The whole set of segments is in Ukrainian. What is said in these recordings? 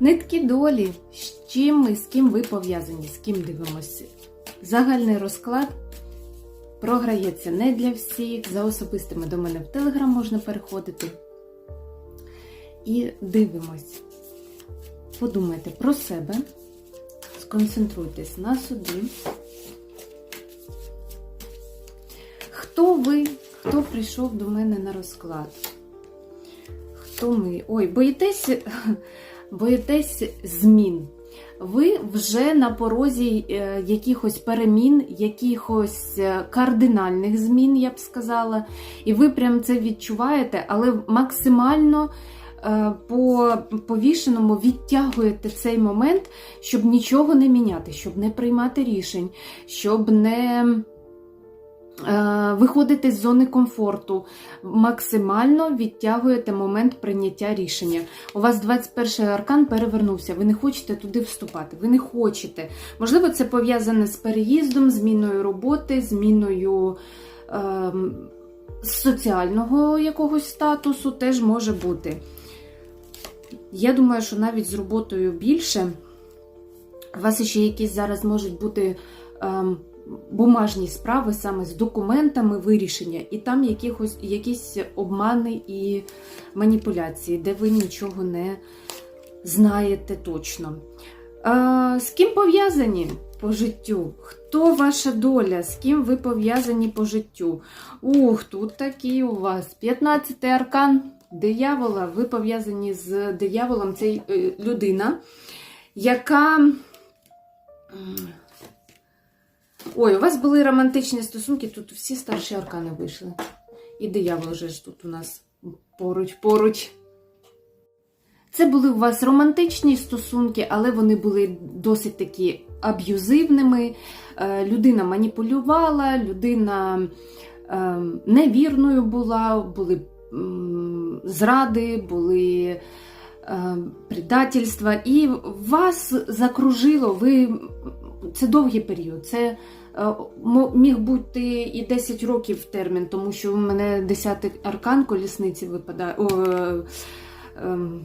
Нитки долі, з чим ми, з ким ви пов'язані, з ким дивимося. Загальний розклад програється не для всіх. За особистими до мене в Телеграм можна переходити. І дивимось. Подумайте про себе, сконцентруйтесь на собі. Хто ви, хто прийшов до мене на розклад? Хто ми? Ой, боїтесь, боїтесь змін. Ви вже на порозі е, якихось перемін, якихось е, кардинальних змін, я б сказала. І ви прям це відчуваєте, але максимально е, по повішеному відтягуєте цей момент, щоб нічого не міняти, щоб не приймати рішень, щоб не е, виходити з зони комфорту. Максимально відтягуєте момент прийняття рішення. У вас 21 аркан перевернувся, ви не хочете туди вступати, ви не хочете. Можливо, це пов'язане з переїздом, зміною роботи, зміною е, соціального якогось статусу теж може бути. Я думаю, що навіть з роботою більше. У вас ще якісь зараз можуть бути ем, бумажні справи саме з документами вирішення, і там якихось, якісь обмани і маніпуляції, де ви нічого не знаєте точно. Е, з ким пов'язані по життю? Хто ваша доля? З ким ви пов'язані по життю? Ух, тут такий у вас 15-й аркан диявола. Ви пов'язані з дияволом. Це е, людина, яка. Ой, у вас були романтичні стосунки, тут всі старші аркани вийшли. І диявол вже ж тут у нас поруч, поруч. Це були у вас романтичні стосунки, але вони були досить такі аб'юзивними. Е, Людина маніпулювала, людина е, невірною була, були зради, були е, предательства. І вас закружило, ви це довгий період. Це е, міг бути і 10 років термін, тому що у мене 10 аркан колісниці випадає. О, е, ем,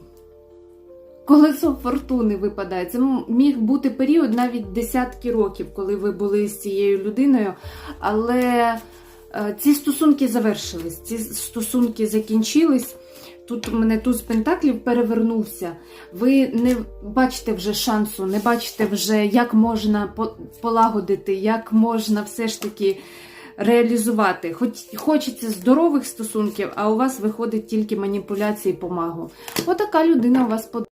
Колесо фортуни випадає. Це міг бути період навіть десятки років, коли ви були з цією людиною. Але е, ці стосунки завершились, ці стосунки закінчились. Тут у мене туз пентаклів перевернувся. Ви не бачите вже шансу, не бачите вже, як можна полагодити, як можна все ж таки реалізувати. Хоч хочеться здорових стосунків, а у вас виходить тільки маніпуляції помагу. Отака людина у вас под.